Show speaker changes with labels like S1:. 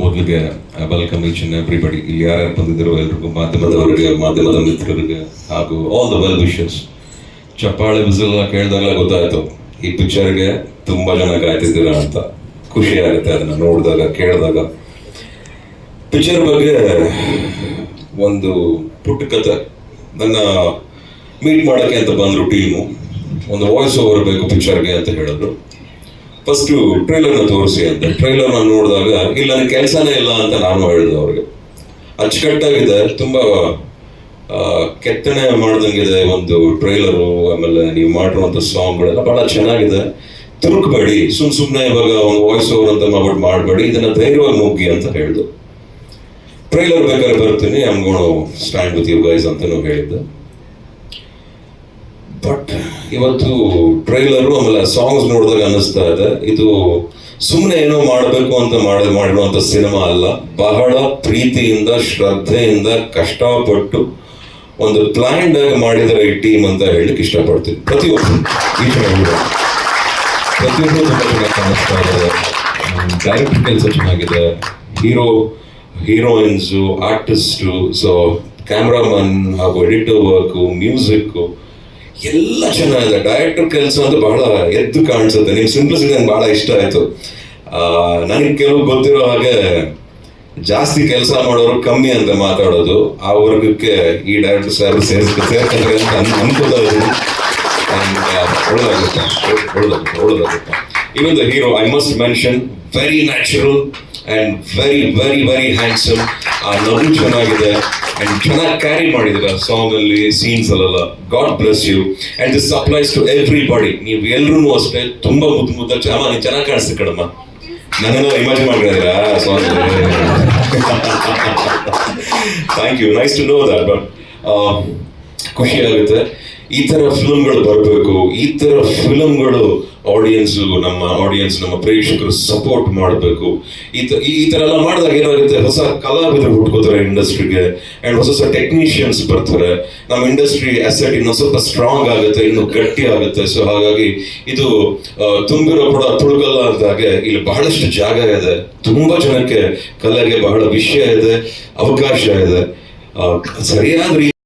S1: ಮೊದಲಿಗೆ welcome each and everybody ಇಲ್ಲಿ ಯಾರ್ಯಾರು ಬಂದಿದ್ರು ಎಲ್ರಿಗೂ ಮಾಧ್ಯಮದವರಿಗೆ ಮಾಧ್ಯಮದ ಮಿತ್ರರಿಗೆ ಹಾಗೂ ಆಲ್ ದ ವೆಲ್ ವಿಶಸ್ ಚಪ್ಪಾಳೆ ಬಿಸಿಲ್ ಕೇಳಿದಾಗ ಗೊತ್ತಾಯ್ತು. ಈ ಪಿಕ್ಚರ್ಗೆ ತುಂಬ ಜನ ಕಾಯ್ತಿದ್ದೀರ ಅಂತ. ಖುಷಿ ಆಗುತ್ತೆ ಅದನ್ನ ನೋಡಿದಾಗ, ಕೇಳಿದಾಗ. ಪಿಕ್ಚರ್ ಬಗ್ಗೆ ಒಂದು ಪುಟ್ಟ ಕತೆ ನನ್ನ ಮೀಟ್ ಮಾಡೋಕ್ಕೆ ಅಂತ ಬಂದರು ಟೀಮು ಒಂದು ವಾಯ್ಸ್ ಓವರ್ ಬೇಕು ಪಿಕ್ಚರ್ಗೆ ಅಂತ ಹೇಳಿದ್ರು. ಫಸ್ಟು ಟ್ರೈಲರ್ನ ತೋರಿಸಿ ಅಂತ. ಟ್ರೈಲರ್ನ ನೋಡಿದಾಗ, ಇಲ್ಲ ನನಗೆ ಕೆಲಸನೇ ಇಲ್ಲ ಅಂತ ನಾನು ಹೇಳಿದೆ ಅವ್ರಿಗೆ. ಅಚ್ಚುಕಟ್ಟಾಗಿದೆ, ತುಂಬಾ ಕೆತ್ತನೆ ಮಾಡ್ದಂಗಿದೆ ಒಂದು ಟ್ರೈಲರು ಆಮೇಲೆ ನೀವು ಮಾಡಿರುವಂಥ ಸಾಂಗ್ಗಳೆಲ್ಲ ಬಹಳ ಚೆನ್ನಾಗಿದೆ. ತುರುಕ್ಬೇಡಿ, ಸುಮ್ ಸುಮ್ಮನೆ ಇವಾಗ ಒಂದು ವಾಯ್ಸ್ ಓವರ್ ಅಂತ ಮಾಡ್ಬಿಟ್ಟು ಮಾಡಬೇಡಿ, ಇದನ್ನ ಧೈರ್ಯವಾಗಿ ಮುಗ್ಗಿ ಅಂತ ಹೇಳಿದ್ರು ಟ್ರೈಲರ್ ಬೇಕಾದ್ರೆ ಬರ್ತೀನಿ ಗೋಣ ಸ್ಟ್ಯಾಂಡ್ ವಿತ್ ಯು ಗೈಸ್ ಅಂತಲೂ ಹೇಳಿದ್ದೆ. ಬಟ್ ಇವತ್ತು ಟ್ರೈಲರು ಆಮೇಲೆ ಸಾಂಗ್ಸ್ ನೋಡಿದಾಗ ಅನ್ನಿಸ್ತಾ ಇದೆ. ಇದು ಸುಮ್ಮನೆ ಏನೋ ಮಾಡಬೇಕು ಅಂತ ಮಾಡಿ ಮಾಡಿರುವಂತ ಸಿನಿಮಾ ಅಲ್ಲ. ಬಹಳ ಪ್ರೀತಿಯಿಂದ, ಶ್ರದ್ಧೆಯಿಂದ ಕಷ್ಟಪಟ್ಟು ಒಂದು ಪ್ಲಾನ್ಡ್ ಆಗಿ ಮಾಡಿದರೆ ಈ ಟೀಮ್ ಅಂತ ಹೇಳಲಿಕ್ಕೆ ಇಷ್ಟಪಡ್ತೀನಿ. ಪ್ರತಿಯೊಬ್ಬರು ಈ ಚೆನ್ನಾಗಿದೆ ಪ್ರತಿಯೊಬ್ಬರು ತುಂಬ ಕಾಣಿಸ್ತಾ ಇದೆ ಡೈರೆಕ್ಟ್ ಕೆಲಸ ಚೆನ್ನಾಗಿದೆ. Hero heroines artist so cameraman ಹಾಗೂ ಎಡಿಟರ್ ವರ್ಕು ಮ್ಯೂಸಿಕ್ಕು ಎಲ್ಲ ಚೆನ್ನಾಗಿದೆ ಡೈರೆಕ್ಟರ್ ಕೆಲಸ ಅಂತ ಬಹಳ ಎದ್ದು ಕಾಣಿಸುತ್ತೆ. ನಿಮ್ ಸಿಂಪ್ಲಿಸಿಟಿ ನಂಗೆ ಬಹಳ ಇಷ್ಟ ಆಯ್ತು. ನನಗೆ ಕೆಲವು ಗೊತ್ತಿರೋ ಹಾಗೆ ಜಾಸ್ತಿ ಕೆಲಸ ಮಾಡೋರು ಕಮ್ಮಿ ಅಂತ ಮಾತಾಡೋದು. ಆ ವರ್ಗಕ್ಕೆ ಈ ಡೈರೆಕ್ಟರ್ ಸರ್ ಸೇರ್ಕೊಂಡ್ರೆ ಅಂತ ಅನ್- ಅನ್ಕೋತಾ ಇದ್ದೀನಿ. And, ಒಳ್ಳೆದಾಗುತ್ತೆ. ಒಳ್ಳೆದಾಗುತ್ತೆ. ಒಳ್ಳೆದಾಗುತ್ತೆ. Even the hero I must mention very natural and very very very handsome ಆ ನಗು ಚೆನ್ನಾಗಿದೆ. ಆ್ಯಂಡ್ ಚೆನ್ನಾಗಿ ಕ್ಯಾರಿ ಮಾಡಿದಿರ ಸಾಂಗಲ್ಲಿ ಸೀನ್ಸ್ ಅಲ್ಲೆಲ್ಲ. God bless you and this applies to everybody ನೀವು ಎಲ್ಲರೂ ಅಷ್ಟೇ, ತುಂಬ ಮುದ್ದು ಮುದ್ದ, ಚೆನ್ನಾಗಿ ಚೆನ್ನಾಗಿ ಕಾಣಿಸ್ತು ಕಡಮ್ಮ ನನ್ನೆಲ್ಲ ಇಮ್ಯಾಜಿನ್ ಮಾಡಿದ್ದೀರಾ song thank you nice to know that but ಖುಷಿ ಆಗುತ್ತೆ ಈ ಥರ ಫಿಲಮ್ಗಳು ಬರಬೇಕು. ಈ ಥರ ಫಿಲಮ್ಗಳು ಆಡಿಯನ್ಸ್ ನಮ್ಮ ಆಡಿಯನ್ಸ್ ನಮ್ಮ ಪ್ರೇಕ್ಷಕರು ಸಪೋರ್ಟ್ ಮಾಡಬೇಕು. ಈ ತ- ಈ ತರ ಎಲ್ಲ ಮಾಡಿದಾಗ ಏನಾಗುತ್ತೆ? ಹೊಸ ಕಲಾವಿದರು ಹುಟ್ಕೋತಾರೆ ಇಂಡಸ್ಟ್ರಿಗೆ. ಅಂಡ್ ಹೊಸ ಹೊಸ ಟೆಕ್ನಿಷಿಯನ್ಸ್ ಬರ್ತಾರೆ. ನಮ್ಮ ಇಂಡಸ್ಟ್ರಿ ಅಸೆಟ್ ಇನ್ನೊಂದು ಸ್ವಲ್ಪ ಸ್ಟ್ರಾಂಗ್ ಆಗುತ್ತೆ, ಇನ್ನು ಗಟ್ಟಿ ಆಗುತ್ತೆ. ಸೊ ಹಾಗಾಗಿ ಇದು ತುಂಬಿರೋ ಕೂಡ ತುಳುಕಲ್ಲ ಅಂದಾಗೆ ಇಲ್ಲಿ ಬಹಳಷ್ಟು ಜಾಗ ಇದೆ. ತುಂಬಾ ಜನಕ್ಕೆ ಕಲೆಗೆ ಬಹಳ ವಿಷಯ ಇದೆ, ಅವಕಾಶ ಇದೆ. ಸರಿಯಾದ